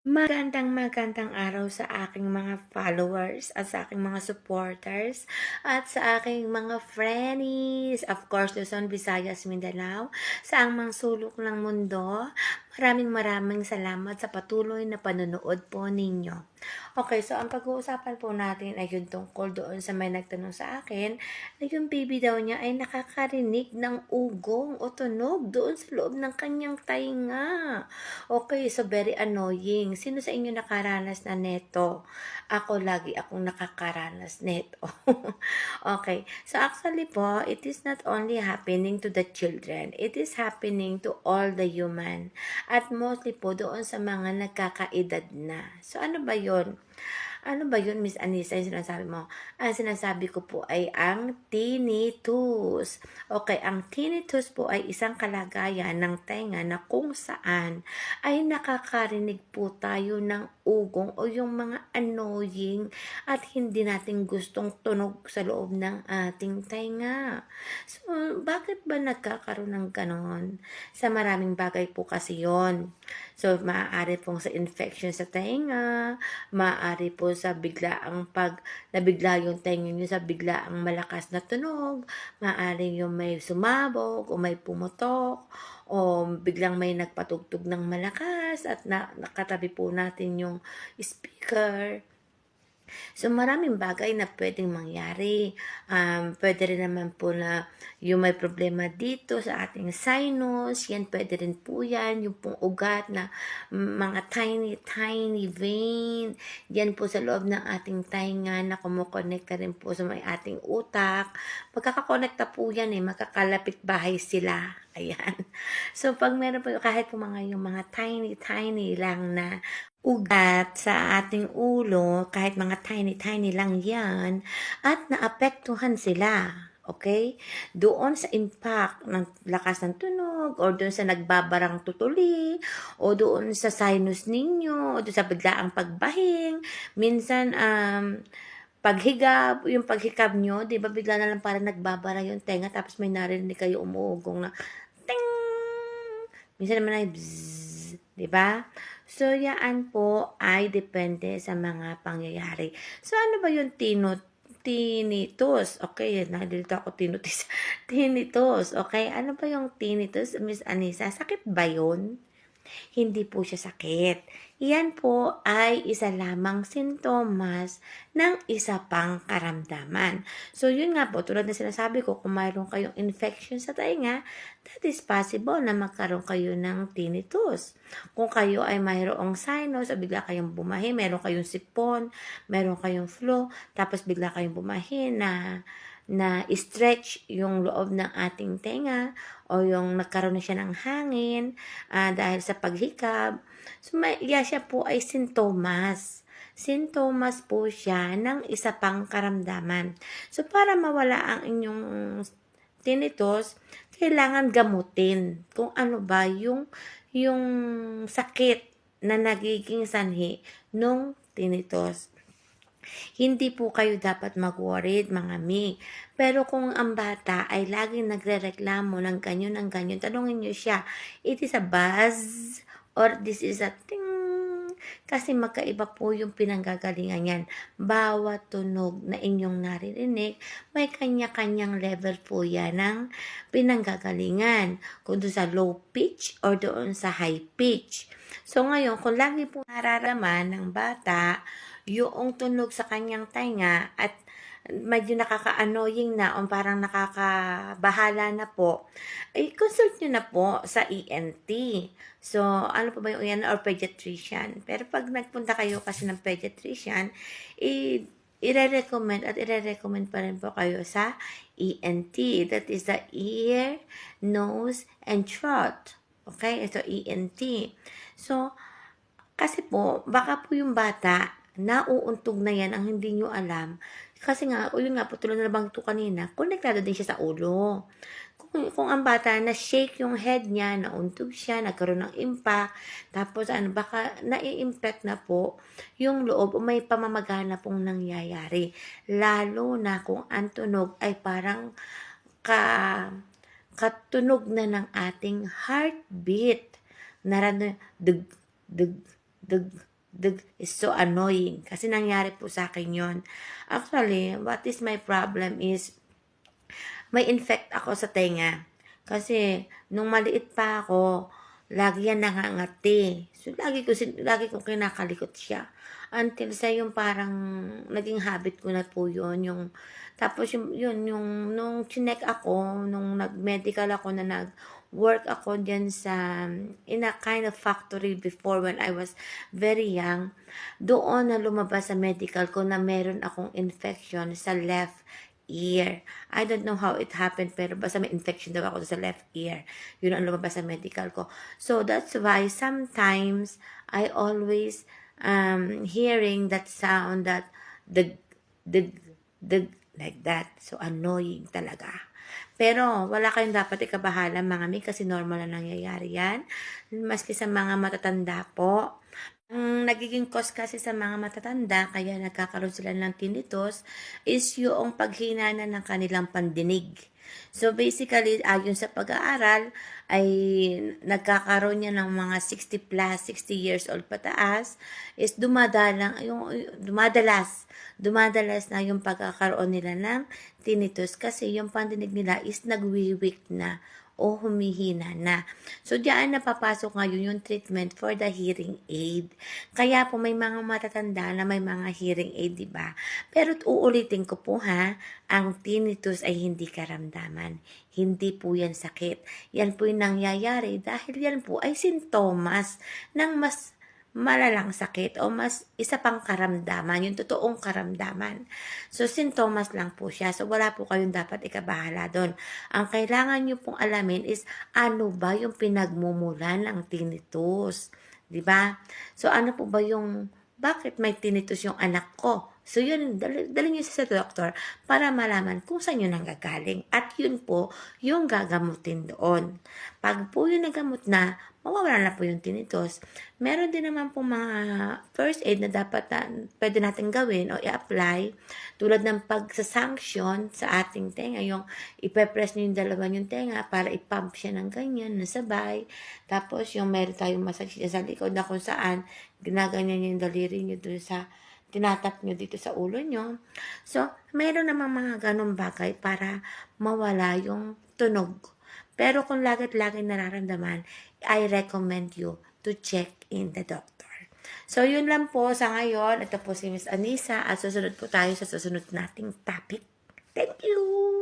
Magandang magandang araw sa aking mga followers at sa aking mga supporters at sa aking mga friendies. Of course, Luzon, Visayas, Mindanao, sa ang mga sulok ng mundo. Maraming maraming salamat sa patuloy na panonood po ninyo. Okay, so ang pag-uusapan po natin ay yung tungkol doon sa may nagtanong sa akin na yung baby daw niya ay nakakarinig ng ugong o tunog doon sa loob ng kanyang tainga. Okay, so very annoying. Sino sa inyo nakaranas na neto? Ako lagi akong nakakaranas neto. okay, so actually po, it is not only happening to the children. It is happening to all the human. At mostly po doon sa mga nagkakaedad na. So ano ba yon ano ba yun, Miss Anissa, yung sinasabi mo? Ang sinasabi ko po ay ang tinnitus. Okay, ang tinnitus po ay isang kalagayan ng tenga na kung saan ay nakakarinig po tayo ng ugong o yung mga annoying at hindi natin gustong tunog sa loob ng ating tenga. So, bakit ba nagkakaroon ng ganon? Sa maraming bagay po kasi yon So, maaari pong sa infection sa tenga, maaari po sa biglaang pag nabigla yung tenga nyo sa biglaang malakas na tunog, maaari yung may sumabog o may pumutok, o biglang may nagpatugtog ng malakas at na, nakatabi po natin yung speaker. So, maraming bagay na pwedeng mangyari. Um, pwede rin naman po na yung may problema dito sa ating sinus, yan pwede rin po yan. Yung pong ugat na mga tiny, tiny vein, yan po sa loob ng ating tainga na kumukonekta rin po sa may ating utak. Magkakakonekta po yan eh, magkakalapit bahay sila. Ayan. So, pag meron po, kahit po mga yung mga tiny, tiny lang na ugat sa ating ulo, kahit mga tiny-tiny lang yan, at naapektuhan sila. Okay? Doon sa impact ng lakas ng tunog, or doon sa nagbabarang tutuli, o doon sa sinus ninyo, o doon sa biglaang pagbahing, minsan, um, paghigab, yung paghikab nyo, di ba bigla na lang parang nagbabara yung tenga, tapos may narinig kayo umuugong na, ting! Minsan naman ay bzzz, di ba? So, yaan po ay depende sa mga pangyayari. So, ano ba yung tinut tinnitus. Okay, nalilito ako tinnitus. tinnitus. Okay, ano ba yung tinnitus, Miss Anissa? Sakit ba yun? Hindi po siya sakit. Iyan po ay isa lamang sintomas ng isa pang karamdaman. So, yun nga po, tulad na sinasabi ko, kung mayroon kayong infection sa tainga, that is possible na magkaroon kayo ng tinnitus. Kung kayo ay mayroong sinus, o bigla kayong bumahi, meron kayong sipon, meron kayong flu, tapos bigla kayong bumahi na na stretch yung loob ng ating tenga o yung nagkaroon na siya ng hangin uh, dahil sa paghikab. So, may, yeah, siya po ay sintomas. Sintomas po siya ng isa pang karamdaman. So, para mawala ang inyong tinnitus, kailangan gamutin kung ano ba yung, yung sakit na nagiging sanhi nung tinnitus. Hindi po kayo dapat mag-worried, mga mi. Pero kung ang bata ay laging nagre-reklamo ng ganyan ng ganyan, tanungin niyo siya, it is a buzz or this is a ting kasi magkaiba po yung pinanggagalingan yan. Bawat tunog na inyong naririnig, may kanya-kanyang level po yan ng pinanggagalingan. Kung doon sa low pitch or doon sa high pitch. So ngayon, kung lagi po nararaman ng bata, yung tunog sa kanyang tainga at medyo nakaka-annoying na o parang nakakabahala na po, ay consult nyo na po sa ENT. So, ano po ba yung ENT or pediatrician? Pero pag nagpunta kayo kasi ng pediatrician, i- ire-recommend at ire-recommend pa rin po kayo sa ENT. That is the ear, nose, and throat. Okay? Ito ENT. So, kasi po, baka po yung bata, nauuntog na yan ang hindi nyo alam. Kasi nga, o yun nga po, tulad na nabang ito kanina, konektado din siya sa ulo. Kung, kung ang bata na shake yung head niya, nauntog siya, nagkaroon ng impact, tapos ano, baka nai-impact na po yung loob o may pamamagana pong nangyayari. Lalo na kung ang tunog ay parang ka, katunog na ng ating heartbeat. Narano, dug, dug, dug, dug is so annoying. Kasi nangyari po sa akin yon. Actually, what is my problem is, may infect ako sa tenga. Kasi, nung maliit pa ako, lagi yan nangangati. So, lagi ko, lagi kong kinakalikot siya. Until sa yung parang, naging habit ko na po yun. Yung, tapos yung, yun, yung, nung chinek ako, nung nag-medical ako na nag, work ako dyan sa, in a kind of factory before when I was very young, doon na lumabas sa medical ko na meron akong infection sa left ear. I don't know how it happened, pero basta may infection daw ako sa left ear. Yun ang lumabas sa medical ko. So, that's why sometimes I always um, hearing that sound that the, the, the, like that. So, annoying talaga. Pero, wala kayong dapat ikabahala mga mi kasi normal na nangyayari yan. Maski sa mga matatanda po, ang nagiging cause kasi sa mga matatanda, kaya nagkakaroon sila ng tinnitus, is yung paghina na ng kanilang pandinig. So basically, ayon sa pag-aaral, ay nagkakaroon niya ng mga 60 plus, 60 years old pataas, is dumadalang, yung, dumadalas, dumadalas na yung pagkakaroon nila ng tinnitus kasi yung pandinig nila is nagwiwik na o humihina na. So, diyan napapasok ngayon yung treatment for the hearing aid. Kaya po may mga matatanda na may mga hearing aid, di ba? Pero uulitin ko po ha, ang tinnitus ay hindi karamdaman. Hindi po yan sakit. Yan po yung nangyayari dahil yan po ay sintomas ng mas malalang sakit o mas isa pang karamdaman, yung totoong karamdaman. So, sintomas lang po siya. So, wala po kayong dapat ikabahala doon. Ang kailangan nyo pong alamin is ano ba yung pinagmumulan ng tinnitus. ba? So, ano po ba yung, bakit may tinnitus yung anak ko? So, yun, dali, dali nyo sa doktor para malaman kung saan yun nanggagaling. At yun po, yung gagamutin doon. Pag po yung nagamot na, mawawala na po yung tinnitus. Meron din naman po mga first aid na dapat na, pwede natin gawin o i-apply tulad ng pagsasanction sa ating tenga, yung ipepress nyo yung dalawa yung tenga para ipump siya ng ganyan, na sabay. Tapos yung meron tayong massage sa likod na kung saan ginaganyan yung daliri nyo dun sa tinatap nyo dito sa ulo nyo. So, meron namang mga ganong bagay para mawala yung tunog. Pero kung lagit-lagit nararamdaman, I recommend you to check in the doctor. So, yun lang po sa ngayon. Ito po si Miss Anisa at susunod po tayo sa susunod nating topic. Thank you!